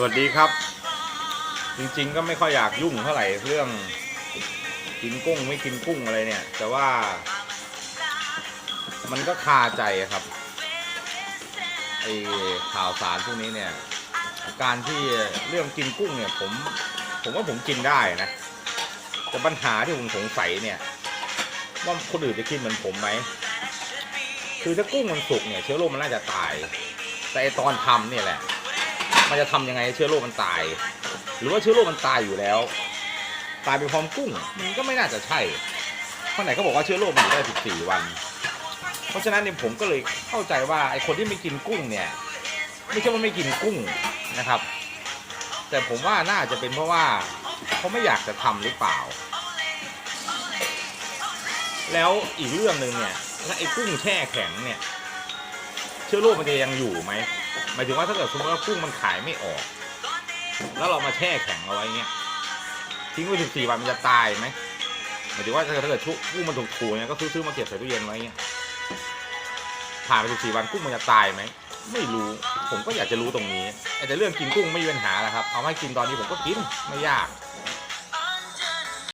สวัสดีครับ จริงๆก็ไม่ค่อยอยากยุ่งเท่าไหร่เรื่องกินกุ้งไม่กินกุ้งอะไรเนี่ย แต่ว่า มันก็คาใจครับไอข่าวสารพวกนี้เนี่ย การที่เรื่องกินกุ้งเนี่ยผม ผมว่าผมกินได้นะ แต่ปัญหาที่ผมสงสัยเนี่ยว่าคนอื่นจะคิดเหมือนผมไหมคือถ้ากุ้งมันสุกเนี่ยเชื้อโรคมันน่าจะตาย แต่ไอตอนทำเนี่ยแหละ มันจะทำยังไงเชื้อโรคมันตาย หรือว่าเชื้อโรคมันตายอยู่แล้ว ตายไปพร้อมกุ้งมันก็ไม่น่าจะใช่ข้างไหนก็บอกว่าเชื้อโรคมันอยู่ได้ 14 วัน เพราะฉะนั้นเนี่ยผมก็เลยเข้าใจว่าไอ้คนที่ไม่กินกุ้งเนี่ยไม่ใช่ว่าไม่กินกุ้งนะครับ แต่ผมว่าน่าจะเป็นเพราะว่าเขาไม่อยากจะทำหรือเปล่า แล้วอีกเรื่องหนึ่งเนี่ยไอ้กุ้งแช่แข็งเนี่ย เชื้อโรคมันจะยังอยู่ไหมหมายถึงว่าถ้าเกิดสมมติว่ากุ้งมันขายไม่ออก แล้วเรามาแช่แข็งเอาไว้เงี้ยทิ้งไว้สิบสี่วันมันจะตายไหมหมายถึงว่าถ้าเกิดถ้าเกิดชุกุ้งมันถูกถูเนี่ยก็ซื้อซื้อมาเก็บใส่ตู้เย็นไว้เงี้ยผ่านไปสิบสี่วันกุ้งมันจะตายไหมไม่รู้ผมก็อยากจะรู้ตรงนี้แต่เรื่องกินกุ้งไม่มีปัญหาแล้วครับเอาให้กินตอนนี้ผมก็กินไม่ยาก